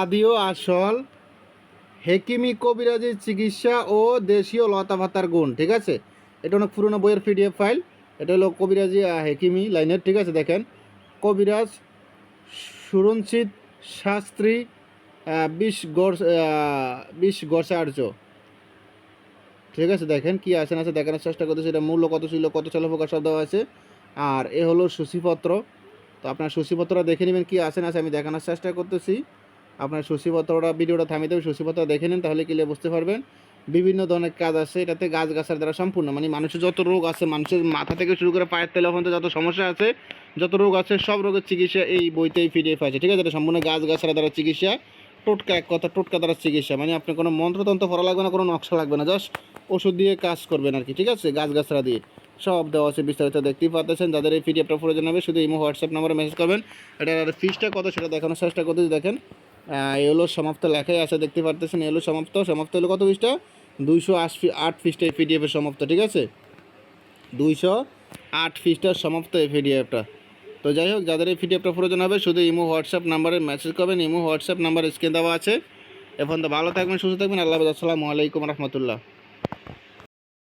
আদিও আসল হেকিমি কবিরাজি চিকিৎসা ও দেশীয় লতা ভাতার গুণ, ঠিক আছে? এটা অনেক পুরোনো বইয়ের পিডিএফ ফাইল। এটা হলো কবিরাজি হেকিমি লাইনের, ঠিক আছে? দেখেন, কবিরাজ সুরঞ্চিত শাস্ত্রী বিশ গড় বিশ গড়ার্য ঠিক আছে? দেখেন কি আছে আছে, দেখানোর চেষ্টা করতেছে। এটা মূল্য কত ছিল, কত চাল প্রকার দেওয়া আছে আর এ হলো সূচিপত্র। তো আপনার সূচিপত্র দেখে নেবেন কি আছে আছে, আমি দেখানোর চেষ্টা করতেছি। আপনার সূচিপত্রটা ভিডিওটা থামিয়ে দেবে সূচিপত্র দেখে নেন, তাহলে কিলে বুঝতে পারবেন। বিভিন্ন ধরনের কাজ আছে, এটাতে গাছ গাছের দ্বারা সম্পূর্ণ। মানে মানুষের যত রোগ আছে, মানুষের মাথা থেকে শুরু করে পায়ের তেলা পর্যন্ত যত সমস্যা আছে, যত রোগ আছে, সব রোগের চিকিৎসা এই বইতেই পিডিএফ আছে, ঠিক আছে? এটা সম্পূর্ণ গাছ গাছের দ্বারা চিকিৎসা, টোটকা এক কথা, টোটকা দ্বারা চিকিৎসা। মানে আপনার কোনো মন্ত্রতন্ত্র পড়া লাগবে না, কোনো নকশা লাগবে না, জাস্ট ওষুধ দিয়ে কাজ করবেন আর কি ঠিক আছে? গাছ গাছরা দিয়ে। সব দেওয়া আছে, বিস্তারিত দেখতেই পাচ্ছেন যাদের এই পিডিএফটা প্রয়োজন হবে, শুধু ইমো, হোয়াটসঅ্যাপ নাম্বারে মেসেজ করবেন। এটার ফিসটা কত সেটা দেখানোর চেষ্টা করতেছি, দেখেন। এই সমাপ্ত লেখাই আছে, দেখতে পারতেছেন, এই হলো সমাপ্ত। সমাপ্ত হলো কত ফিসটা দুইশো আট এই পিডিএফের সমাপ্ত, ঠিক আছে? দুইশো আট ফিসটার সমাপ্ত এই পিডিএফটা তো যাই হোক, যাদের এই পিডিএফটা প্রয়োজন হবে, শুধু ইমো, হোয়াটসঅ্যাপ নাম্বারে মেসেজ করবেন। ইমো, হোয়াটসঅ্যাপ নাম্বার স্ক্রিন দেওয়া আছে। এখন তো ভালো থাকবেন, সুস্থ থাকবেন। আল্লাহ আসসালামু আলাইকুম রহমতুল্লাহ।